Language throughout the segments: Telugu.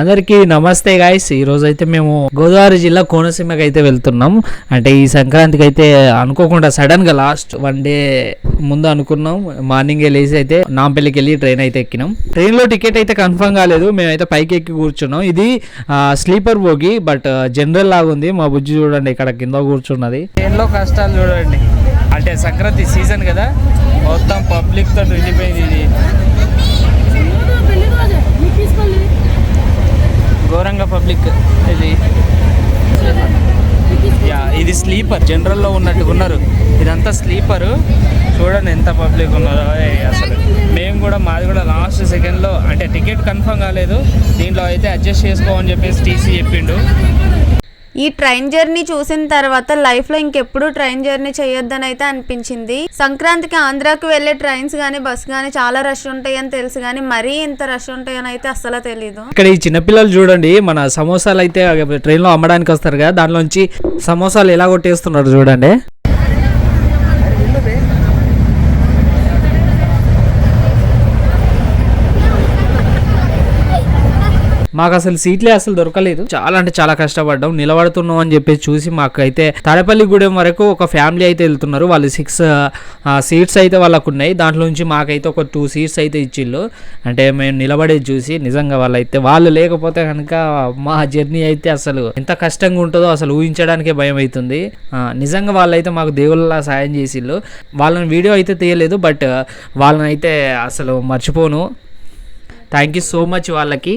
అందరికీ నమస్తే గాయస్ ఈరోజైతే అయితే మేము గోదావరి జిల్లా కోనసీమకి అయితే వెళ్తున్నాం. అంటే ఈ సంక్రాంతికి అయితే అనుకోకుండా సడన్గా లాస్ట్ వన్ డే ముందు అనుకున్నాం. మార్నింగ్ లేసి అయితే నాంపల్లికి వెళ్ళి ట్రైన్ అయితే ఎక్కినాం. ట్రైన్లో టికెట్ అయితే కన్ఫర్మ్ కాలేదు. మేమైతే పైకి ఎక్కి కూర్చున్నాం. ఇది స్లీపర్ బోగి బట్ జనరల్ లాగా ఉంది. మా బుజ్జి చూడండి ఇక్కడ కింద కూర్చున్నది. ట్రైన్లో కష్టాలు చూడండి. అంటే సంక్రాంతి సీజన్ కదా. మొత్తం పబ్లిక్తో ఇది. పబ్లిక్ ఇది. యా ఇది స్లీపర్. జనరల్లో ఉన్నట్టుగా ఉన్నారు. ఇదంతా స్లీపరు. చూడండి ఎంత పబ్లిక్ ఉన్నారో అసలు మేము కూడా మాది కూడా లాస్ట్ సెకండ్లో అంటే టికెట్ కన్ఫర్మ్ కాలేదు. దీంట్లో అయితే అడ్జస్ట్ చేసుకోమని చెప్పేసి టీసీ చెప్పిండు. ఈ ట్రైన్ జర్నీ చూసిన తర్వాత లైఫ్లో ఇంకెప్పుడు ట్రైన్ జర్నీ చేయొద్దని అయితే అనిపించింది. సంక్రాంతికి ఆంధ్రాకి వెళ్ళే ట్రైన్స్ కానీ బస్ కానీ చాలా రష్ ఉంటాయని తెలుసు కానీ మరీ ఇంత రష్ ఉంటాయని అయితే అస్సలు తెలియదు ఇక్కడ ఈ చిన్నపిల్లలు చూడండి మన సమోసాలు అయితే ట్రైన్లో అమ్మడానికి వస్తారు కదా దాంట్లోంచి సమోసాలు ఎలా కొట్టేస్తున్నారు చూడండి. మాకు అసలు సీట్లే అసలు దొరకలేదు. చాలా అంటే చాలా కష్టపడ్డాం. నిలబడుతున్నాం అని చెప్పేసి చూసి మాకైతే అయితే తాడేపల్లిగూడెం వరకు ఒక ఫ్యామిలీ అయితే వెళ్తున్నారు. వాళ్ళు సిక్స్ సీట్స్ అయితే వాళ్ళకు ఉన్నాయి దాంట్లో నుంచి మాకైతే ఒక టూ సీట్స్ అయితే ఇచ్చిళ్ళు. అంటే మేము నిలబడేది చూసి నిజంగా వాళ్ళైతే వాళ్ళు లేకపోతే కనుక మా జర్నీ అయితే అసలు ఎంత కష్టంగా ఉంటుందో అసలు ఊహించడానికే భయం అవుతుంది. నిజంగా వాళ్ళైతే మాకు దేవుళ్ళ సాయం చేసిళ్ళు. వాళ్ళని వీడియో అయితే తీయలేదు బట్ వాళ్ళని అయితే అసలు మర్చిపోను. థ్యాంక్ యూ సో మచ్ వాళ్ళకి.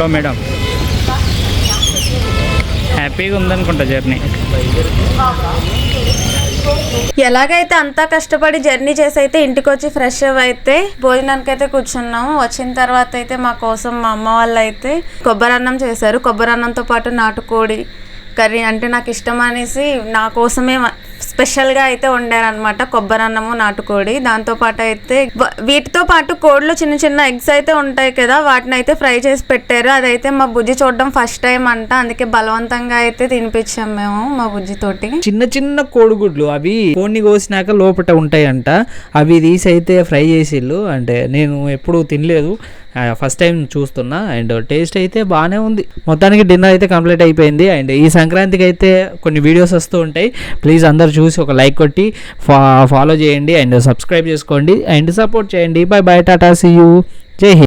Hello madam. హ్యాపీగా ఉందనుకుంటా జర్నీ. ఎలాగైతే అంతా కష్టపడి జర్నీ చేసి అయితే ఇంటికి వచ్చి ఫ్రెష్ అవ్ అయితే భోజనానికి అయితే కూర్చున్నాము. వచ్చిన తర్వాత అయితే మా కోసం మా అమ్మ వాళ్ళు అయితే కొబ్బరి అన్నం చేశారు. కొబ్బరి అన్నంతో పాటు నాటుకోడి కర్రీ అంటే నాకు ఇష్టం అనేసి నా కోసమే స్పెషల్గా అయితే వండారనమాట కొబ్బరి అన్నము నాటుకోడి. దాంతో పాటు అయితే వీటితో పాటు కోడిలో చిన్న చిన్న ఎగ్స్ అయితే ఉంటాయి కదా వాటిని అయితే ఫ్రై చేసి పెట్టారు. అదైతే మా బుజ్జి చూడడం ఫస్ట్ టైం అంట. అందుకే బలవంతంగా అయితే తినిపించాం మేము మా బుజ్జితోటి చిన్న చిన్న కోడిగుడ్లు అవి కోడిని కోసినాక లోపట ఉంటాయంట. అవి తీసి అయితే ఫ్రై చేసిళ్ళు. అంటే నేను ఎప్పుడు తినలేదు. ఫస్ట్ టైం చూస్తున్నా. అండ్ టేస్ట్ అయితే బాగానే ఉంది. మొత్తానికి డిన్నర్ అయితే కంప్లీట్ అయిపోయింది. అండ్ ఈ సంక్రాంతికి అయితే కొన్ని వీడియోస్ వస్తూ ఉంటాయి. ప్లీజ్ అందరు చూసి ఒక లైక్ కొట్టి ఫా ఫాలో చేయండి అండ్ సబ్స్క్రైబ్ చేసుకోండి అండ్ సపోర్ట్ చేయండి. బై బై టాటా సీ యూ జై హింద్.